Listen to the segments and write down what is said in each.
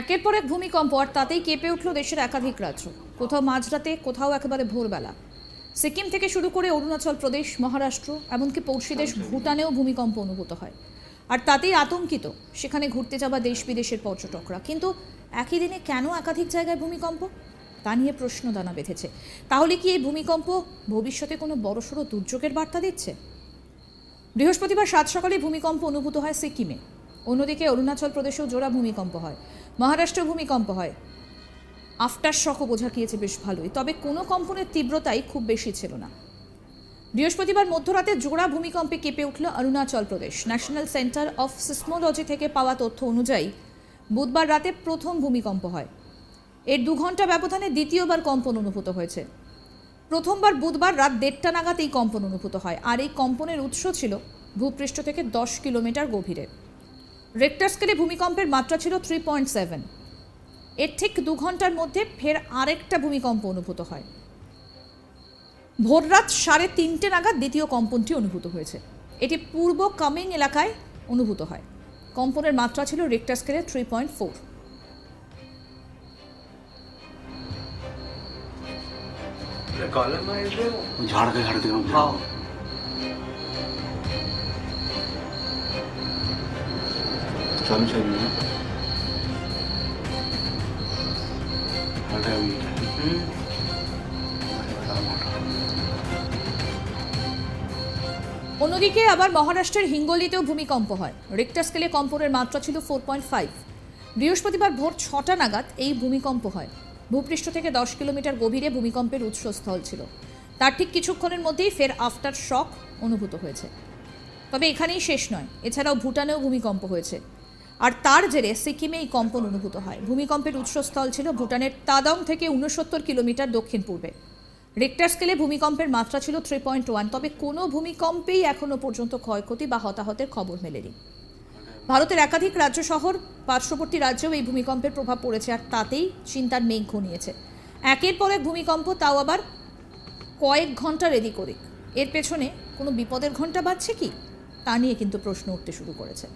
একের পর এক ভূমিকম্প, আর তাতেই কেঁপে উঠল দেশের একাধিক রাজ্য। কোথাও মাঝরাতে, কোথাও একেবারে ভোরবেলা। সিকিম থেকে শুরু করে অরুণাচল প্রদেশ মহারাষ্ট্র এমনকি পড়শি দেশ ভুটানেও ভূমিকম্প অনুভূত হয়। আর তাতেই আতঙ্কিত সেখানে ঘুরতে যাওয়া দেশ বিদেশের পর্যটকরা। কিন্তু একই দিনে কেন একাধিক জায়গায় ভূমিকম্প? তা নিয়ে প্রশ্ন দানা বেঁধেছে। তাহলে কি এই ভূমিকম্প ভবিষ্যতে কোনো বড়সড় দুর্যোগের বার্তা দিচ্ছে? বৃহস্পতিবার সাত সকালে ভূমিকম্প অনুভূত হয় সিকিমে। অন্যদিকে অরুণাচল প্রদেশেও জোড়া ভূমিকম্প হয়। মহারাষ্ট্রে ভূমিকম্প হয়। আফটার শকও বোঝা গিয়েছে বেশ ভালোই, তবে কোনো কম্পনের তীব্রতাই খুব বেশি ছিল না। বৃহস্পতিবার মধ্যরাতে জোড়া ভূমিকম্পে কেঁপে উঠল Arunachal Pradesh. National centre of seismology থেকে পাওয়া তথ্য অনুযায়ী, বুধবার রাতে প্রথম ভূমিকম্প হয়। এর দু ঘণ্টা ব্যবধানে দ্বিতীয়বার কম্পন অনুভূত হয়েছে। প্রথমবার বুধবার রাত দেড়টা নাগাদ এই কম্পন অনুভূত হয়, আর এই কম্পনের উৎস ছিল ভূপৃষ্ঠ থেকে দশ কিলোমিটার গভীরে। রেক্টার স্কেলে ভূমিকম্পের মাত্রা ছিল থ্রি পয়েন্ট সেভেন এর ঠিক দু ঘন্টার মধ্যে ফের আরেকটা ভূমিকম্প অনুভূত হয় ভোররাত সাড়ে তিনটে নাগাদ দ্বিতীয় কম্পনটি অনুভূত হয়েছে এটি পূর্ব কামিং এলাকায় অনুভূত হয় কম্পনের মাত্রা ছিল রেক্টার স্কেলে থ্রি পয়েন্ট ফোর कॉलम आहे इथे झाड़ के झाड़ के हाँ चालू चालू অন্যদিকে আবার মহারাষ্ট্রের হিঙ্গলিতেও ভূমিকম্প হয়। রিক্টার স্কেলে কম্পনের মাত্রা ছিল ফোর পয়েন্ট ফাইভ বৃহস্পতিবার ভোর ছটা নাগাদ এই ভূমিকম্প হয়। ভূপৃষ্ঠ থেকে দশ কিলোমিটার গভীরে ভূমিকম্পের উৎসস্থল ছিল। তার ঠিক কিছুক্ষণের মধ্যেই ফের আফটার শক অনুভূত হয়েছে। তবে এখানেই শেষ নয়। এছাড়াও ভুটানেও ভূমিকম্প হয়েছে। আর তার জেরে সিকিমে এই কম্পন অনুভূত হয়। ভূমিকম্পের উৎসস্থল ছিল ভুটানের তাদং থেকে উনসত্তর কিলোমিটার দক্ষিণ পূর্বে। রেক্টার স্কেলে ভূমিকম্পের মাত্রা ছিল থ্রি পয়েন্ট ওয়ান তবে কোনো ভূমিকম্পেই এখনও পর্যন্ত ক্ষয়ক্ষতি বা হতাহতের খবর মেলেনি। ভারতের একাধিক রাজ্য শহর, পার্শ্ববর্তী রাজ্যেও এই ভূমিকম্পের প্রভাব পড়েছে আর তাতেই চিন্তার মেঘ ঘনিয়েছে। একের পর এক ভূমিকম্প, তাও আবার কয়েক ঘণ্টার এদিক ওদিক এর পেছনে কোনো বিপদের ঘণ্টা বাজছে কি? তা নিয়ে কিন্তু প্রশ্ন উঠতে শুরু করেছে।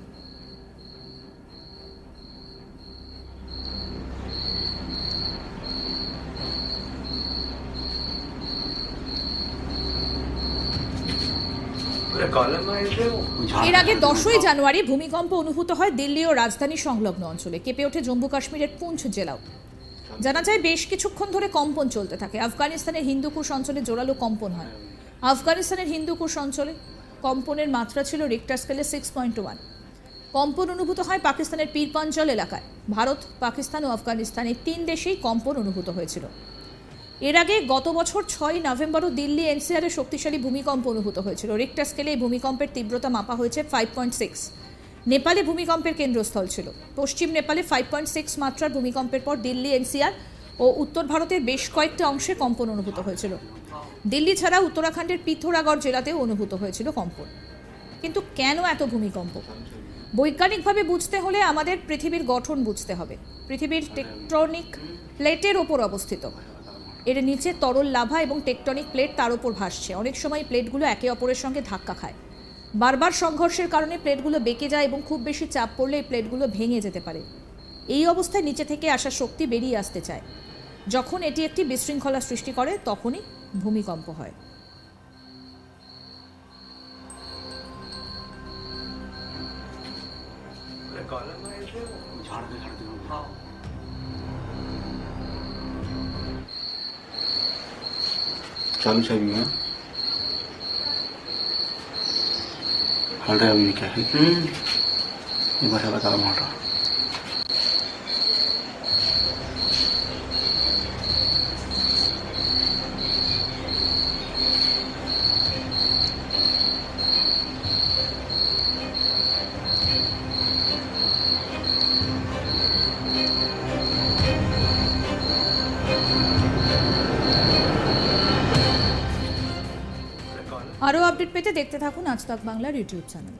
এর আগে দশই জানুয়ারি ভূমিকম্প অনুভূত হয় দিল্লি ও রাজধানী সংলগ্ন অঞ্চলে। কেঁপে ওঠে জম্মু কাশ্মীরের পুঞ্চ জেলাও। জানা যায় বেশ কিছুক্ষণ ধরে কম্পন চলতে থাকে। আফগানিস্তানের হিন্দুকুশ অঞ্চলে জোরালো কম্পন হয়। আফগানিস্তানের হিন্দুকুশ অঞ্চলে কম্পনের মাত্রা ছিল রিক্টার স্কেলে সিক্স পয়েন্ট ওয়ান কম্পন অনুভূত হয় পাকিস্তানের পীরপাঞ্চল এলাকায়। ভারত, পাকিস্তান ও আফগানিস্তান এই তিন দেশেই কম্পন অনুভূত হয়েছিল। এর আগে গত বছর ছয় নভেম্বরও দিল্লি এনসিআরে শক্তিশালী ভূমিকম্প অনুভূত হয়েছিল। রিক্টার স্কেলে এই ভূমিকম্পের তীব্রতা মাপা হয়েছে ফাইভ পয়েন্ট সিক্স নেপালে ভূমিকম্পের কেন্দ্রস্থল ছিল। পশ্চিম নেপালে ফাইভ পয়েন্ট সিক্স মাত্রার ভূমিকম্পের পর দিল্লি এনসিআর ও উত্তর ভারতের বেশ কয়েকটি অংশে কম্পন অনুভূত হয়েছিল। দিল্লি ছাড়া উত্তরাখণ্ডের পিথোরাগড় জেলাতেও অনুভূত হয়েছিল কম্পন। কিন্তু কেন এত ভূমিকম্প? বৈজ্ঞানিকভাবে বুঝতে হলে আমাদের পৃথিবীর গঠন বুঝতে হবে। পৃথিবীর টেকট্রনিক প্লেটের ওপর অবস্থিত। এর নিচে তরল লাভা এবং টেকটনিক প্লেট তার উপর ভাসছে অনেক সময় প্লেটগুলো একে অপরের সঙ্গে ধাক্কা খায় বারবার সংঘর্ষের কারণে প্লেটগুলো বেঁকে যায় এবং খুব বেশি চাপ পড়লে এই প্লেটগুলো ভেঙে যেতে পারে এই অবস্থায় নিচে থেকে আসা শক্তি বেরিয়ে আসতে চায় যখন এটি একটি বিশৃঙ্খলা সৃষ্টি করে তখনই ভূমিকম্প হয় कॉलम आहे इथे झाड़ के झाड़ के हाँ चालू चालू है हटा हुई क्या है ये बड़ा बड़ा मोटा कॉलम আপডেট পেতে দেখতে থাকুন আজ তক বাংলার ইউটিউব চ্যানেল।